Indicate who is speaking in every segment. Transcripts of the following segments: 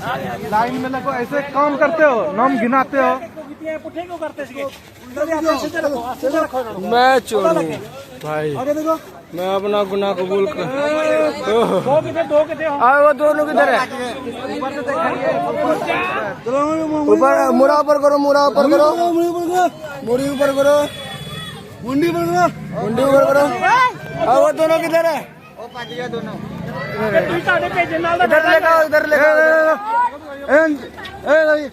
Speaker 1: Line में लगो ऐसे काम करते हो नाम गिनाते हो।
Speaker 2: मैं चोर हूँ। भाई मैं अपना गुना कबूल कर वो दोनों किधर है? ऊपर मुरा ऊपर करो मुरा ऊपर करो। मुड़ी ऊपर करो। मुंडी ऊपर करो। मुंडी ऊपर करो। वो दोनों किधर है?
Speaker 3: दोनों। इधर लेगा
Speaker 2: इधर लेगा ए ए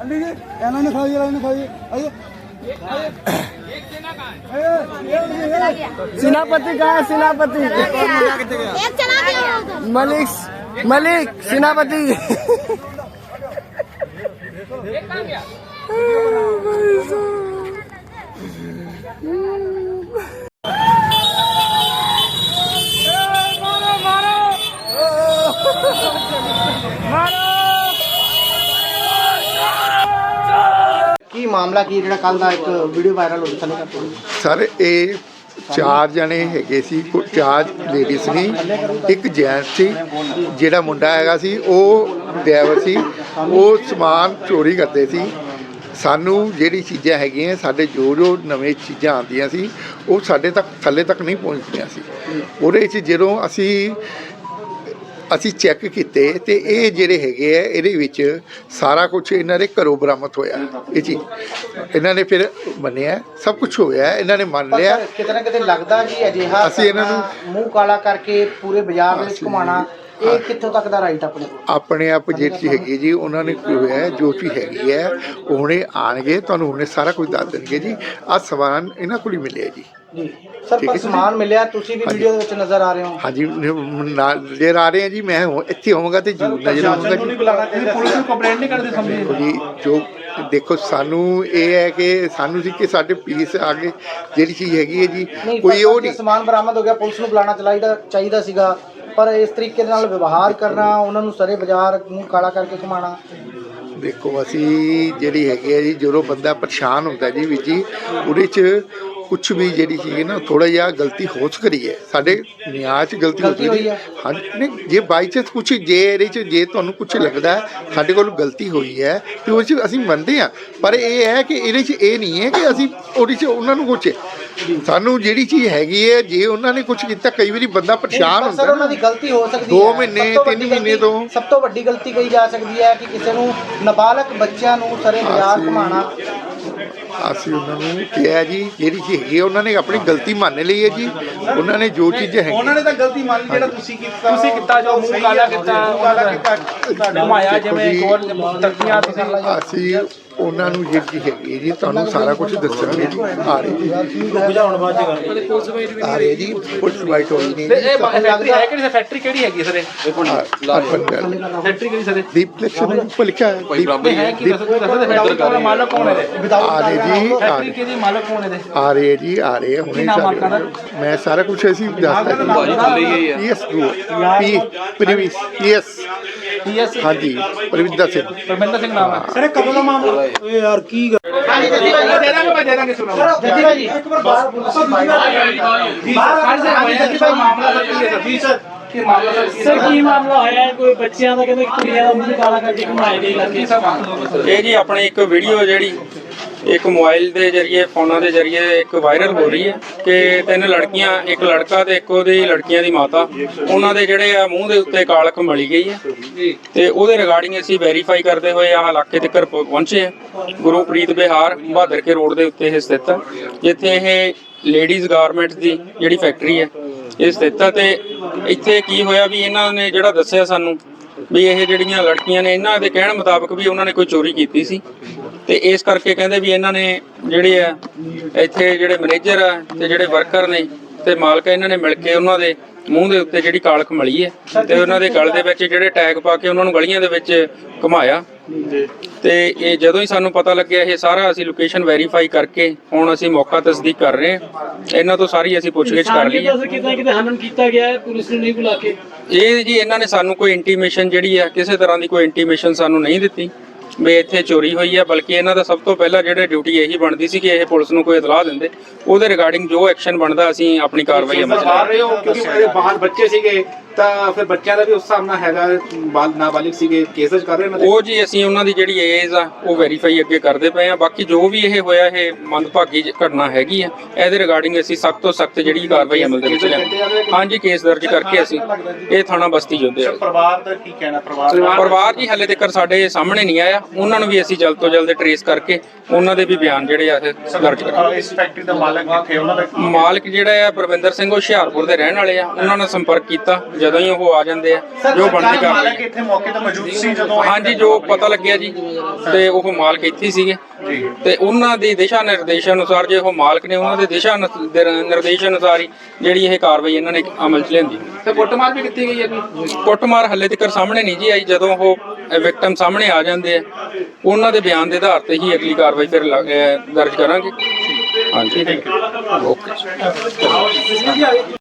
Speaker 2: अंडी जी
Speaker 1: एना ने खाई एना ने खाई आइए
Speaker 2: सेनापति कहा सेनापति मलिक मलिक सेनापति
Speaker 4: ਮਾਮਲਾ ਕੀ ਹੈ ਜਿਹੜਾ ਕੱਲ ਦਾ ਇੱਕ ਵੀਡੀਓ ਵਾਇਰਲ ਹੋਈ ਥੱਲੇ ਕਰ
Speaker 5: ਸਰ, ਇਹ ਚਾਰ ਜਣੇ ਹੈਗੇ ਸੀ, ਕੋ- ਚਾਰ ਲੇਡੀਜ਼ ਸੀ। ਇੱਕ ਜੈਂਟ ਸੀ, ਜਿਹੜਾ ਮੁੰਡਾ ਹੈਗਾ ਸੀ, ਉਹ ਡਰਾਈਵਰ ਸੀ। ਉਹ ਸਮਾਨ ਚੋਰੀ ਕਰਦੇ ਸੀ। ਸਾਨੂੰ ਜਿਹੜੀ ਚੀਜ਼ਾਂ ਹੈਗੀਆਂ, ਸਾਡੇ ਜੋ ਜੋ ਨਵੇਂ ਚੀਜ਼ਾਂ ਆਉਂਦੀਆਂ ਸੀ, ਉਹ ਸਾਡੇ ਤੱਕ ਥੱਲੇ ਤੱਕ ਨਹੀਂ ਪਹੁੰਚਦੀਆਂ ਸੀ। ਉਹਦੇ 'ਚ ਜਦੋਂ ਅਸੀਂ ਅਸੀਂ ਚੈੱਕ ਕੀਤੇ ਤੇ ਇਹ ਜਿਹੜੇ ਹੈਗੇ ਆ ਇਹਦੇ ਵਿੱਚ ਸਾਰਾ ਕੁਝ ਇਹਨਾਂ ਦੇ ਘਰੋਂ ਬਰਾਮਦ ਹੋਇਆ। ਇਹ ਚੀਜ਼ ਇਹਨਾਂ ਨੇ ਫਿਰ ਮੰਨਿਆ ਸਭ ਕੁਝ ਹੋਇਆ ਇਹਨਾਂ ਨੇ ਮੰਨ ਲਿਆ।
Speaker 4: ਕਿਤੇ ਨਾ ਕਿਤੇ ਲੱਗਦਾ ਕਿ ਅਜਿਹਾ
Speaker 5: ਅਸੀਂ ਇਹਨਾਂ ਨੂੰ-
Speaker 4: ਮੂੰਹ ਕਾਲਾ ਕਰਕੇ ਪੂਰੇ ਬਾਜ਼ਾਰ ਦੇ ਵਿੱਚ ਘੁਮਾਣਾ ਇਹ ਕਿੱਥੋਂ ਤੱਕ ਦਾ ਰਾਈਟ ਆਪਣੇ ਕੋਲ?
Speaker 5: ਆਪਣੇ ਆਪ ਜਿਹੜੀ ਚੀਜ਼ ਹੈਗੀ ਜੀ ਉਹਨਾਂ ਨੇ ਕੀ ਹੋਇਆ ਹੈ, ਜੋ ਚੀਜ਼ ਹੈਗੀ ਹੈ ਉਹ ਹੁਣੇ ਆਣਗੇ ਤੁਹਾਨੂੰ ਹੁਣੇ ਸਾਰਾ ਕੁਝ ਦੱਸ ਦੇਣਗੇ ਜੀ। ਆਹ ਸਮਾਨ ਇਹਨਾਂ ਕੋਲ ਹੀ ਮਿਲਿਆ ਜੀ।
Speaker 4: ਜੀ। ਸਰ ਪਰ
Speaker 5: ਹੈ।
Speaker 4: ਸਮਾਨ ਮਿਲਿਆ ਤੁਸੀਂ ਵੀ ਵੀਡੀਓ ਦੇ ਵਿੱਚ ਨਜ਼ਰ ਆ ਰਹੇ ਹੋ।
Speaker 5: ਹਾਂਜੀ ਨਜ਼ਰ ਆ ਰਹੇ ਆ ਜੀ ਮੈਂ ਹੁਣ ਇੱਥੇ ਹੋਵਾਂਗਾ ਤੇ ਜ਼ਰੂਰ ਨਜ਼ਰ ਆਵਾਂਗਾ ਜੀ।
Speaker 1: ਪੁਲਿਸ ਨੂੰ ਕੰਪਲੇਂਟ ਨਹੀਂ ਕਰਦੇ ਸਮਝੇ।
Speaker 5: ਦੇਖੋ ਜੀ ਜੋ ਦੇਖੋ ਸਾਨੂੰ ਇਹ ਹੈ ਕਿ ਸਾਨੂੰ ਸੀ ਕਿ ਸਾਡੇ ਪੁਲਿਸ ਆ ਕੇ ਜਿਹੜੀ ਚੀਜ਼ ਹੈਗੀ ਹੈ ਜੀ
Speaker 4: ਨਹੀਂ
Speaker 5: ਕੋਈ ਉਹ ਨਹੀਂ।
Speaker 4: ਸਮਾਨ ਬਰਾਮਦ ਹੋ ਗਿਆ ਪੁਲਿਸ ਨੂੰ ਬੁਲਾਉਣਾ ਚਾਹੀਦਾ ਚਾਹੀਦਾ ਸੀਗਾ। ਪਰ ਇਸ ਤਰੀਕੇ ਦੇ ਨਾਲ ਵਿਵਹਾਰ ਕਰਨਾ, ਉਹਨਾਂ ਨੂੰ ਸਾਰੇ ਬਾਜ਼ਾਰ ਨੂੰ ਕਾਲਾ ਕਰਕੇ ਘੁਮਾਣਾ
Speaker 5: ਦੇਖੋ, ਅਸੀਂ ਜਿਹੜੀ ਹੈਗੀ ਹੈ ਜੀ, ਜਦੋਂ ਬੰਦਾ ਪਰੇਸ਼ਾਨ ਹੁੰਦਾ ਜੀ ਵੀ ਜੀ, ਉਹਦੇ 'ਚ ਕੁਝ ਵੀ ਜਿਹੜੀ ਚੀਜ਼ ਨਾ ਥੋੜਾ ਜਿਹਾ ਗਲਤੀ ਹੋ ਸਕਦੀ ਹੈ। ਸਾਡੇ ਨਿਆਂ 'ਚ ਗਲਤੀ ਹੋ ਸਕਦੀ
Speaker 4: ਹੈ।
Speaker 5: ਹੈ। ਹਾਂ ਨਹੀਂ ਜੇ ਬਾਈ ਚਾਂਸ ਕੁਝ ਜੇ ਇਹਦੇ 'ਚ ਜੇ ਤੁਹਾਨੂੰ ਕੁਝ ਲੱਗਦਾ ਹੈ, ਸਾਡੇ ਕੋਲ ਗਲਤੀ ਹੋਈ ਹੈ ਤੇ ਉਹ 'ਚ ਅਸੀਂ ਮੰਨਦੇ ਹਾਂ। ਪਰ ਇਹ ਹੈ ਕਿ ਇਹਦੇ 'ਚ ਇਹ ਨਹੀਂ ਹੈ ਕਿ ਅਸੀਂ ਉਹਦੇ 'ਚ ਉਹਨਾਂ ਨੂੰ ਕੁਝ ਸਾਨੂੰ ਜਿਹੜੀ ਚੀਜ਼ ਹੈਗੀ ਹੈ ਜੇ ਉਹਨਾਂ ਨੇ ਕੁਝ ਕੀਤਾ ਕਈ ਵਾਰੀ ਬੰਦਾ ਪਰੇਸ਼ਾਨ
Speaker 4: ਪਰ
Speaker 5: ਹੁੰਦਾ
Speaker 4: ਸਰ ਉਹਨਾਂ ਦੀ ਗਲਤੀ ਹੋ ਸਕਦੀ ਹੈ।
Speaker 5: ਮਹੀਨੇ,
Speaker 4: ਸਭ ਤੋਂ
Speaker 5: ਤਿੰਨ
Speaker 4: ਵੱਡੀ
Speaker 5: ਮਹੀਨੇ
Speaker 4: ਗਲਤੀ-
Speaker 5: ਤੋਂ।
Speaker 4: ਸਭ ਤੋਂ ਵੱਡੀ ਗਲਤੀ ਕਹੀ ਜਾ ਸਕਦੀ ਹੈ ਕਿ ਕਿਸੇ ਨੂੰ ਨਾਬਾਲਗ ਬੱਚਿਆਂ ਨੂੰ ਸਾਰੇ ਬਾਜ਼ਾਰ ਘੁਮਾਣਾ
Speaker 5: ਅਸੀਂ ਉਹਨਾਂ ਨੂੰ ਕਿਹਾ ਜੀ ਜਿਹੜੀ ਚੀਜ਼ ਹੈਗੀ ਹੈ, ਉਹਨਾਂ ਨੇ ਆਪਣੀ ਗਲਤੀ ਮੰਨ ਲਈ ਹੈ ਜੀ। ਉਹਨਾਂ ਨੇ ਜੋ ਚੀਜ਼ਾਂ ਹੈਗੀਆਂ
Speaker 1: ਉਹਨਾਂ ਨੇ ਤਾਂ ਗਲਤੀ ਮੰਨ ਲਈ ਜਿਹੜਾ ਤੁਸੀਂ ਕੀਤਾ
Speaker 3: ਤੁਸੀਂ ਕੀਤਾ ਜੋ ਮੂੰਹ ਕਾਲਾ ਕੀਤਾ
Speaker 1: ਕਾਲਾ ਕੀਤਾ
Speaker 3: ਘੁਮਾਇਆ ਜਿਵੇਂ ਕੋਲ ਤਖਤੀਆਂ ਤੁਸੀਂ
Speaker 5: ਅਸੀਂ ਉਹਨਾਂ ਨੂੰ ਜਿਹੜੀ ਹੈਗੀ ਜੀ ਤੁਹਾਨੂੰ ਸਾਰਾ ਕੁਝ ਦੱਸਾਂਗੇ ਜੀ ਆ ਰਹੇ ਜੀ
Speaker 3: ਬੁਝਾਉਣ ਬਾਅਦ ਚ
Speaker 5: ਆ ਰਹੇ ਜੀ ਪੁਲਿਸ ਵਾਈਟ ਹੋਈ ਨਹੀਂ
Speaker 3: ਇਹ ਫੈਕਟਰੀ ਹੈ ਕਿਹੜੀ? ਫੈਕਟਰੀ ਕਿਹੜੀ ਹੈਗੀ ਸਰ? ਇਹ ਫੈਕਟਰੀ ਕਿਹੜੀ ਸਰ?
Speaker 5: ਦੀਪ ਕਲੈਕਸ਼ਨ ਉੱਪਰ ਲਿਖਿਆ ਹੈ। ਦੀਪ
Speaker 3: ਹੈ ਕੀ ਦੱਸੋ ਦੱਸੋ ਫੈਕਟਰੀ ਦਾ ਮਾਲਕ ਕੌਣ ਹੈ?
Speaker 5: ਆ ਰਹੇ ਜੀ ਆ
Speaker 3: ਫੈਕਟਰੀ
Speaker 5: ਰਹੇ
Speaker 3: ਕਿਹਦੀ ਮਾਲਕ ਕੌਣ ਹੈ
Speaker 5: ਆ ਰਹੇ ਜੀ ਆ ਰਹੇ ਆ, ਹੁਣੇ ਸਾਰੇ ਮੈਂ ਸਾਰਾ ਕੁਝ
Speaker 3: ਥੱਲੇ ਹੀ। ਹੈ
Speaker 5: ਯੈਸ ਗਰੋ ਪੀ ਪ੍ਰੀਵਿਸ ਯੈਸ
Speaker 3: ਪੀਐਸ
Speaker 5: ਹਾਂਜੀ ਪ੍ਰਵਿੰਦਰ ਸਿੰਘ।
Speaker 3: ਪਰਮਿੰਦਰ ਸਿੰਘ ਨਾਮ ਹੈ।
Speaker 1: ਸਰ ਕਦੋਂ ਦਾ ਮਾਮਲਾ ਓਏ ਯਾਰ ਕੀ
Speaker 4: ਹਾਂਜੀ ਜੱਜੀ ਭਾਈ।
Speaker 3: ਦੇ ਦਾਂਗੇ ਮੈਂ ਦੇ ਦਾਂਗੇ ਸੁਣੋ।
Speaker 4: ਜੱਜੀ ਭਾਈ। ਇੱਕ ਵਾਰ ਬਾਹਰ
Speaker 3: ਬਾਹਰ ਸੇ ਜੱਜੀ ਭਾਈ ਮਾਮਲਾ ਸਰ ਕੀ ਹੈ ਸਰ? ਜੀ ਸਰ। ਕੀ ਮਾਮਲਾ ਸਰ ਕੀ
Speaker 6: ਸਰ ਕੀ ਮਾਮਲਾ ਹੋਇਆ? ਹੈ? ਕੋਈ ਬੱਚਿਆਂ ਦਾ ਕਹਿੰਦੇ ਕੁੜੀਆਂ ਦਾ ਮੂੰਹ ਕਾਲਾ ਕਰਕੇ ਘੁਮਾਏ ਗਏ। ਲੱਗੇ
Speaker 7: ਇਹ ਜੀ ਆਪਣੀ ਇੱਕ ਵੀਡੀਓ ਜਿਹੜੀ ਇੱਕ ਮੋਬਾਈਲ ਦੇ ਜ਼ਰੀਏ ਫੋਨਾਂ ਦੇ ਜ਼ਰੀਏ ਇੱਕ ਵਾਇਰਲ ਹੋ ਰਹੀ ਹੈ ਕਿ ਤਿੰਨ ਲੜਕੀਆਂ ਇੱਕ ਲੜਕਾ ਤੇ ਇੱਕ ਉਹਦੀ ਲੜਕੀਆਂ ਦੀ ਮਾਤਾ। ਉਹਨਾਂ ਦੇ ਜਿਹੜੇ ਆ ਮੂੰਹ ਦੇ ਉੱਤੇ ਕਾਲਖ ਮਲੀ ਗਈ ਹੈ। ਤੇ ਉਹਦੇ ਰਿਗਾਰਡਿੰਗ ਅਸੀਂ ਵੈਰੀਫਾਈ ਕਰਦੇ ਹੋਏ ਆ ਇਲਾਕੇ ਤੱਕ ਪਹੁੰਚੇ ਆ ਗੁਰੂਪ੍ਰੀਤ ਬਿਹਾਰ ਬਹਾਦਰ ਕੇ ਰੋਡ ਦੇ ਉੱਤੇ ਇਹ ਸਥਿਤ ਹੈ ਜਿੱਥੇ ਇਹ ਲੇਡੀਜ਼ ਗਾਰਮੈਂਟਸ ਦੀ ਜਿਹੜੀ ਫੈਕਟਰੀ ਹੈ ਇਹ ਸਥਿਤ ਹੈ। ਤੇ ਇੱਥੇ ਕੀ ਹੋਇਆ ਵੀ ਇਹਨਾਂ ਨੇ ਜਿਹੜਾ ਦੱਸਿਆ ਸਾਨੂੰ ਵੀ ਇਹ ਜਿਹੜੀਆਂ ਲੜਕੀਆਂ ਨੇ ਇਹਨਾਂ ਦੇ ਕਹਿਣ ਮੁਤਾਬਕ ਵੀ ਉਹਨਾਂ ਨੇ ਕੋਈ ਚੋਰੀ ਕੀਤੀ ਸੀ। ਤੇ ਇਸ ਕਰਕੇ ਕਹਿੰਦੇ ਵੀ ਇਹਨਾਂ ਨੇ ਜਿਹੜੇ ਆ ਇੱਥੇ ਜਿਹੜੇ ਮੈਨੇਜਰ ਆ ਤੇ ਜਿਹੜੇ ਵਰਕਰ ਨੇ ਤੇ ਮਾਲਕ ਇਹਨਾਂ ਨੇ ਮਿਲ ਕੇ ਉਹਨਾਂ ਦੇ ਮੂੰਹ ਦੇ ਉੱਤੇ ਜਿਹੜੀ ਕਾਲਖ ਮਲੀ ਹੈ ਤੇ ਉਹਨਾਂ ਦੇ ਗਲ ਦੇ ਵਿੱਚ ਜਿਹੜੇ ਟੈਗ ਪਾ ਕੇ ਉਹਨਾਂ ਨੂੰ ਗਲੀਆਂ ਦੇ ਵਿੱਚ ਘੁਮਾਇਆ। ਤੇ ਇਹ ਜਦੋਂ ਹੀ ਸਾਨੂੰ ਪਤਾ ਲੱਗਿਆ ਇਹ ਸਾਰਾ ਅਸੀਂ ਲੋਕੇਸ਼ਨ ਵੈਰੀਫਾਈ ਕਰਕੇ ਹੁਣ ਅਸੀਂ ਮੌਕਾ ਤਸਦੀਕ ਕਰ ਰਹੇ ਹਾਂ। ਇਹਨਾਂ ਤੋਂ ਸਾਰੀ ਅਸੀਂ ਪੁੱਛਗਿੱਛ ਕਰ ਲਈ ਹੈ।
Speaker 6: ਸਰ ਕਿਤੇ ਕਿਤੇ ਹਨਨ ਕੀਤਾ ਗਿਆ ਹੈ ਪੁਲਿਸ ਨੂੰ ਨਹੀਂ ਬੁਲਾ ਕੇ?
Speaker 7: ਇਹ ਜੀ ਇਹਨਾਂ ਨੇ ਸਾਨੂੰ ਕੋਈ ਇੰਟੀਮੇਸ਼ਨ ਜਿਹੜੀ ਆ ਕਿਸੇ ਤਰ੍ਹਾਂ ਦੀ ਕੋਈ ਇੰਟੀਮੇਸ਼ਨ ਸਾਨੂੰ ਨਹੀਂ ਦਿੱਤੀ। ਵੀ ਇੱਥੇ ਚੋਰੀ ਹੋਈ ਹੈ ਬਲਕਿ ਇਹਨਾਂ ਦਾ ਸਭ ਤੋਂ ਪਹਿਲਾਂ ਜਿਹੜੇ ਡਿਊਟੀ ਇਹੀ ਬਣਦੀ ਸੀ ਕਿ ਇਹ ਪੁਲਿਸ ਨੂੰ ਕੋਈ ਇਤਲਾਹ ਦਿੰਦੇ। ਉਹਦੇ ਰਿਗਾਰਡਿੰਗ ਜੋ ਐਕਸ਼ਨ ਬਣਦਾ ਅਸੀਂ ਆਪਣੀ ਕਾਰਵਾਈ ਅਮਲ ਚ
Speaker 3: ਬਾਹਰ ਰਹੇ ਹੋ? ਕਿਉਂਕਿ ਮੇਰੇ ਬਾਹਰ ਬੱਚੇ ਸੀਗੇ ਤਾਂ ਫਿਰ ਬੱਚਿਆਂ ਦਾ ਵੀ ਉਸ ਹਿਸਾਬ ਨਾਲ ਹੈਗਾ ਬਾਲ ਨਾਬਾਲਿਗ ਸੀਗੇ ਕੇਸ ਦਰਜ ਕਰ ਰਹੇ ਦੇ
Speaker 7: ਉਹ ਜੀ ਅਸੀਂ ਉਹਨਾਂ ਦੀ ਜਿਹੜੀ ਏਜ ਆ ਉਹ ਵੈਰੀਫਾਈ ਅੱਗੇ ਕਰਦੇ ਪਏ ਆ ਬਾਕੀ ਜੋ ਵੀ ਇਹ ਹੋਇਆ ਇਹ ਮੰਦਭਾਗੀ ਘਟਨਾ ਹੈਗੀ ਆ। ਇਹਦੇ ਰਿਗਾਰਡਿੰਗ ਅਸੀਂ ਸਖਤ ਤੋਂ ਸਖਤ ਜਿਹੜੀ ਕਾਰਵਾਈ ਅਮਲ ਦੇ ਵਿੱਚ ਲਿਆਵਾਂਗੇ। ਹਾਂਜੀ ਕੇਸ ਦਰਜ ਕਰਕੇ ਅਸੀਂ ਇਹ ਥਾਣਾ ਬਸਤੀ ਜੋਧੇ ਆ
Speaker 1: ਪਰਿਵਾਰ ਦਾ ਕੀ ਕਹਿਣਾ? ਪਰਿਵਾਰ
Speaker 7: ਪਰਿਵਾਰ ਜੀ ਹਲੇ ਤੱਕ ਸਾਡੇ ਸਾਹਮਣੇ ਨਹੀਂ ਆਇਆ। ਉਹਨਾਂ ਨੂੰ ਵੀ ਅਸੀਂ ਜਲਦ ਤੋਂ ਜਲਦ ਟਰੇਸ ਕਰਕੇ ਉਹਨਾਂ ਦੇ ਵੀ ਬਿਆਨ ਜਿਹੜੇ ਆ ਇਹ ਦਰਜ ਕਰਾਂਗੇ।
Speaker 1: ਇਸ ਫੈਕਟਰੀ ਦਾ ਮਾਲਕ ਕਿੱਥੇ ਉਹਨਾਂ ਦਾ ਕੀ
Speaker 7: ਮਾਲਕ ਜਿਹੜਾ ਆ ਪ੍ਰਵਿੰਦਰ ਸਿੰਘ ਉਹ ਹੁਸ਼ਿਆਰਪੁਰ ਦੇ ਰਹਿਣ ਵਾਲੇ ਆ। ਉਹਨਾਂ ਨਾਲ ਸੰਪਰਕ ਕੀਤਾ ਜਦੋਂ ਹੀ ਉਹ ਆ ਜਾਂਦੇ ਆ ਜੋ ਬਣਦੀ
Speaker 1: ਸਰਕਾਰੀ ਮਾਲਕ
Speaker 7: ਕਾਰਵਾਈ
Speaker 1: ਇੱਥੇ ਮੌਕੇ ਤੇ ਮੌਜੂਦ ਸੀ ਜਦੋਂ
Speaker 7: ਹਾਂਜੀ ਜੋ ਪਤਾ ਲੱਗਿਆ ਜੀ ਤੇ ਉਹ ਮਾਲਕ ਇੱਥੇ ਹੀ ਸੀਗੇ। ਤੇ ਉਹਨਾਂ ਦੀ ਦਿਸ਼ਾ ਨਿਰਦੇਸ਼ ਅਨੁਸਾਰ ਜੇ ਉਹ ਮਾਲਕ ਨੇ ਉਹਨਾਂ ਦੇ ਦਿਸ਼ਾ ਨਿਰਦੇਸ਼ ਅਨੁਸਾਰ ਹੀ ਜਿਹੜੀ ਇਹ ਕਾਰਵਾਈ ਇਹਨਾਂ ਨੇ ਅਮਲ 'ਚ ਲਿਆਂਦੀ।
Speaker 3: ਤੇ ਕੁੱਟਮਾਰ ਵੀ ਕੀਤੀ ਗਈ ਹੈ ਜੀ?
Speaker 7: ਕੁੱਟਮਾਰ ਹੱਲੇ ਤੱਕ ਸਾਹਮਣੇ ਨਹੀਂ ਜੀ ਆਈ ਜਦੋਂ ਉਹ ਵਿਕਟਮ ਸਾਹਮਣੇ ਆ ਜਾਂਦੇ ਆ। ਉਹਨਾਂ ਦੇ ਬਿਆਨ ਦੇ ਆਧਾਰ ਤੇ ਹੀ ਅਗਲੀ ਕਾਰਵਾਈ ਫਿਰ ਲ- ਅਹ ਦਰਜ ਕਰਾਂਗੇ। ਹਾਂਜੀ। ਓਕੇ।